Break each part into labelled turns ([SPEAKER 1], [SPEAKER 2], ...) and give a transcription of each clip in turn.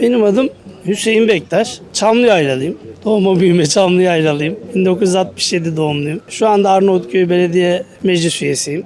[SPEAKER 1] Benim adım Hüseyin Bektaş. Çamlıyaylalıyım. Doğma büyüme Çamlıyaylalıyım. 1967 doğumluyum. Şu anda Arnavutköy Belediye Meclis üyesiyim.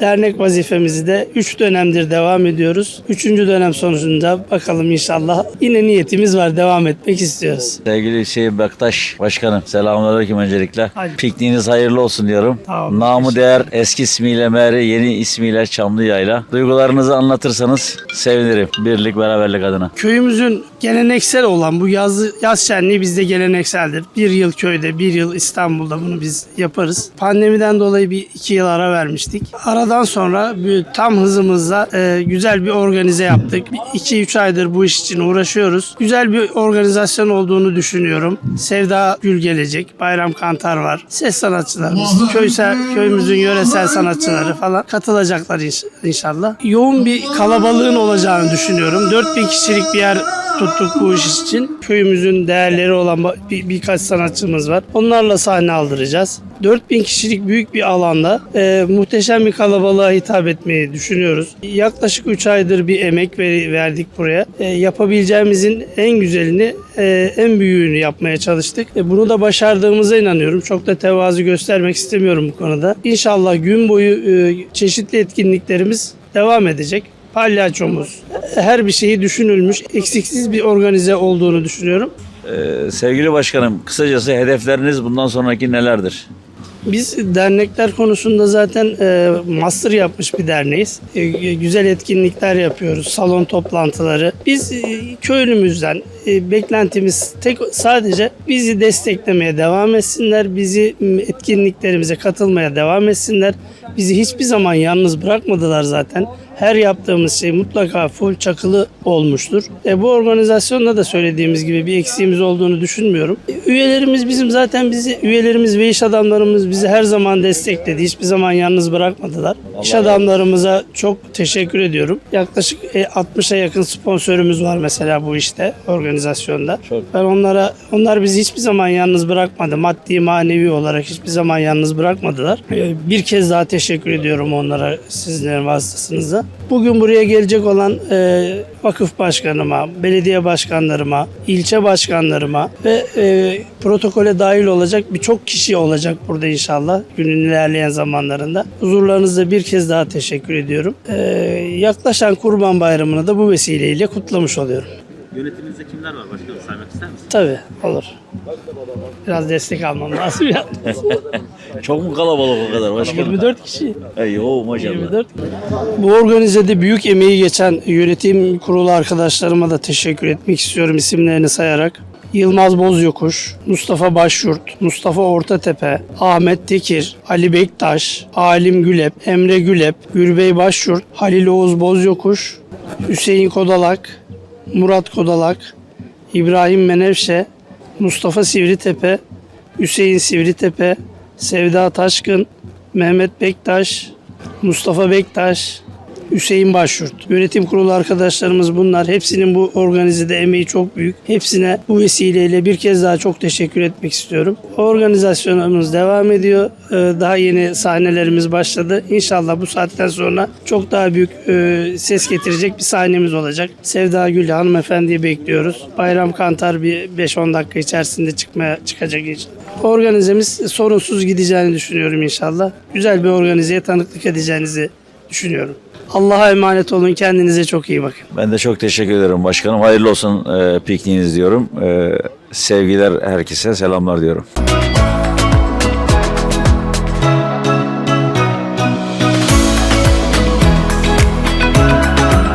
[SPEAKER 1] Dernek vazifemizi de 3 dönemdir devam ediyoruz. 3. dönem sonucunda bakalım inşallah yine niyetimiz var devam etmek istiyoruz.
[SPEAKER 2] Sevgili Hüseyin Bektaş Başkanım selamünaleyküm öncelikle.
[SPEAKER 1] Hadi.
[SPEAKER 2] Pikniğiniz hayırlı olsun diyorum.
[SPEAKER 1] Olun.
[SPEAKER 2] Namı değer eski ismiyle Meri, yeni ismiyle Çamlıyayla. Duygularınızı anlatırsanız sevinirim. Birlik, beraberlik adına.
[SPEAKER 1] Köyümüzün geleneksel olan bu yaz, yaz şenliği bizde gelenekseldir. Bir yıl köyde, bir yıl İstanbul'da bunu biz yaparız. Pandemiden dolayı bir iki yıl ara vermiştik. Aradan sonra tam hızımızla e, güzel bir organize yaptık. 2-3 aydır bu iş için uğraşıyoruz. Güzel bir organizasyon olduğunu düşünüyorum. Sevda Gül gelecek, Bayram Kantar var, ses sanatçılarımız, köysel, köyümüzün yöresel sanatçıları falan katılacaklar inş- inşallah. Yoğun bir kalabalığın olacağını düşünüyorum. 4000 kişilik bir yer tuttuk bu iş için. Köyümüzün değerleri olan bir, birkaç sanatçımız var. Onlarla sahne aldıracağız. 4000 kişilik büyük bir alanda e, muhteşem bir kalabalığa hitap etmeyi düşünüyoruz. Yaklaşık 3 aydır bir emek ver- verdik buraya. E, yapabileceğimizin en güzelini, e, en büyüğünü yapmaya çalıştık. E, bunu da başardığımıza inanıyorum. Çok da tevazu göstermek istemiyorum bu konuda. İnşallah gün boyu e, çeşitli etkinliklerimiz devam edecek palyaçomuz, her bir şeyi düşünülmüş, eksiksiz bir organize olduğunu düşünüyorum.
[SPEAKER 2] Ee, sevgili Başkanım kısacası hedefleriniz bundan sonraki nelerdir?
[SPEAKER 1] Biz dernekler konusunda zaten e, master yapmış bir derneğiz. E, güzel etkinlikler yapıyoruz, salon toplantıları. Biz e, köylümüzden e, beklentimiz tek sadece bizi desteklemeye devam etsinler, bizi etkinliklerimize katılmaya devam etsinler. Bizi hiçbir zaman yalnız bırakmadılar zaten. Her yaptığımız şey mutlaka full çakılı olmuştur. E, bu organizasyonda da söylediğimiz gibi bir eksiğimiz olduğunu düşünmüyorum. E, üyelerimiz bizim zaten bizi üyelerimiz ve iş adamlarımız bizi her zaman destekledi. Hiçbir zaman yalnız bırakmadılar. İş adamlarımıza çok teşekkür ediyorum. Yaklaşık e, 60'a yakın sponsorumuz var mesela bu işte organizasyonda.
[SPEAKER 2] Çok.
[SPEAKER 1] Ben onlara onlar bizi hiçbir zaman yalnız bırakmadı. Maddi manevi olarak hiçbir zaman yalnız bırakmadılar. E, Bir kez daha teşekkür ediyorum onlara sizlerin vasıtasınızla. Bugün buraya gelecek olan e, vakıf başkanıma, belediye başkanlarıma, ilçe başkanlarıma ve e, protokole dahil olacak birçok kişi olacak burada inşallah günün ilerleyen zamanlarında. Huzurlarınızda bir kez daha teşekkür ediyorum. E, yaklaşan Kurban Bayramı'nı da bu vesileyle kutlamış oluyorum.
[SPEAKER 3] Yönetiminizde kimler var başkanım saymak ister misiniz?
[SPEAKER 1] Tabii olur. Biraz destek almam lazım ya.
[SPEAKER 2] Çok mu kalabalık o kadar başkanım?
[SPEAKER 1] 24 kişi.
[SPEAKER 2] Ey, o maşallah.
[SPEAKER 1] 24. Bu organizede büyük emeği geçen yönetim kurulu arkadaşlarıma da teşekkür etmek istiyorum isimlerini sayarak. Yılmaz Bozyokuş, Mustafa Başyurt, Mustafa Ortatepe, Ahmet Tekir, Ali Bektaş, Alim Gülep, Emre Gülep, Gürbey Başyurt, Halil Oğuz Bozyokuş, Hüseyin Kodalak, Murat Kodalak, İbrahim Menevşe, Mustafa Sivritepe, Hüseyin Sivritepe, Sevda Taşkın, Mehmet Bektaş, Mustafa Bektaş, Hüseyin Başyurt. Yönetim kurulu arkadaşlarımız bunlar. Hepsinin bu organizede emeği çok büyük. Hepsine bu vesileyle bir kez daha çok teşekkür etmek istiyorum. Organizasyonumuz devam ediyor. Ee, Daha yeni sahnelerimiz başladı. İnşallah bu saatten sonra çok daha büyük e, ses getirecek bir sahnemiz olacak. Sevda Gül hanımefendiyi bekliyoruz. Bayram Kantar bir 5-10 dakika içerisinde çıkmaya çıkacak inşallah. Organizemiz sorunsuz gideceğini düşünüyorum inşallah. Güzel bir organizeye tanıklık edeceğinizi düşünüyorum. Allah'a emanet olun. Kendinize çok iyi bakın.
[SPEAKER 2] Ben de çok teşekkür ederim başkanım. Hayırlı olsun e, pikniğiniz diyorum. E, sevgiler herkese selamlar diyorum.